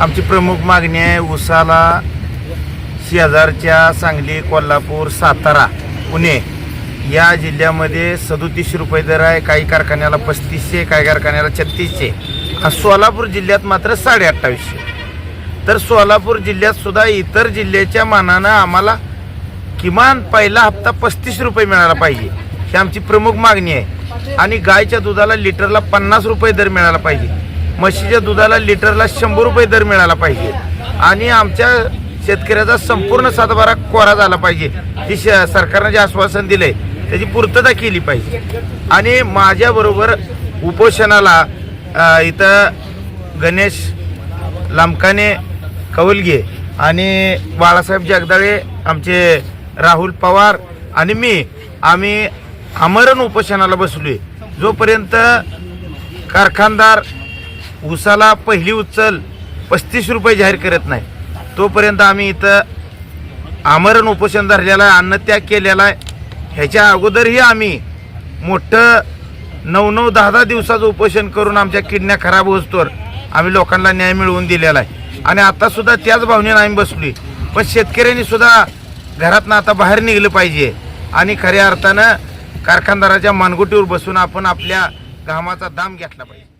आमची प्रमुख मागणी आहे उसाला शेजारच्या सांगली कोल्हापूर सातारा पुणे या जिल्ह्यामध्ये सदोतीसशे रुपये दर आहे. काही कारखान्याला पस्तीसशे काही कारखान्याला छत्तीसशे सोलापूर जिल्ह्यात मात्र साडे अठ्ठावीसशे तर सोलापूर जिल्ह्यातसुद्धा इतर जिल्ह्याच्या मानानं आम्हाला किमान पहिला हप्ता पस्तीस रुपये मिळाला पाहिजे. ही आमची प्रमुख मागणी आहे. आणि गायच्या दुधाला लिटरला पन्नास रुपये दर मिळाला पाहिजे. म्हशीच्या दुधाला लिटरला शंभर रुपये दर मिळाला पाहिजे. आणि आमच्या शेतकऱ्याचा संपूर्ण सातबारा कोरा झाला पाहिजे. ही श सरकारनं जे आश्वासन दिलंय त्याची पूर्तता केली पाहिजे. आणि माझ्याबरोबर उपोषणाला इथं गणेश लांबकाने कौलगे आणि बाळासाहेब जगदाळे आमचे राहुल पवार आणि मी आम्ही आमरण उपोषणाला बसलोय. जोपर्यंत कारखानदार उसाला पहिली उचल पस्तीस रुपये जाहीर करत नाही. तोपर्यंत आम्ही इथं आमरण उपोषण धरलेलं आहे अन्नत्याग केलेला आहे. ह्याच्या अगोदरही आम्ही मोठं नऊ नऊ दहा दहा दिवसाचं उपोषण करून आमच्या किडण्या खराब होतोवर आम्ही लोकांना न्याय मिळवून दिलेला आहे. आणि आत्तासुद्धा त्याच भावनेनं आम्ही बसलोय. पण शेतकऱ्यांनी सुद्धा घरातनं आता बाहेर निघलं पाहिजे. आणि खऱ्या अर्थानं कारखानदाराच्या मानगुटीवर बसून आपण आपल्या घामाचा दाम घेतला पाहिजे.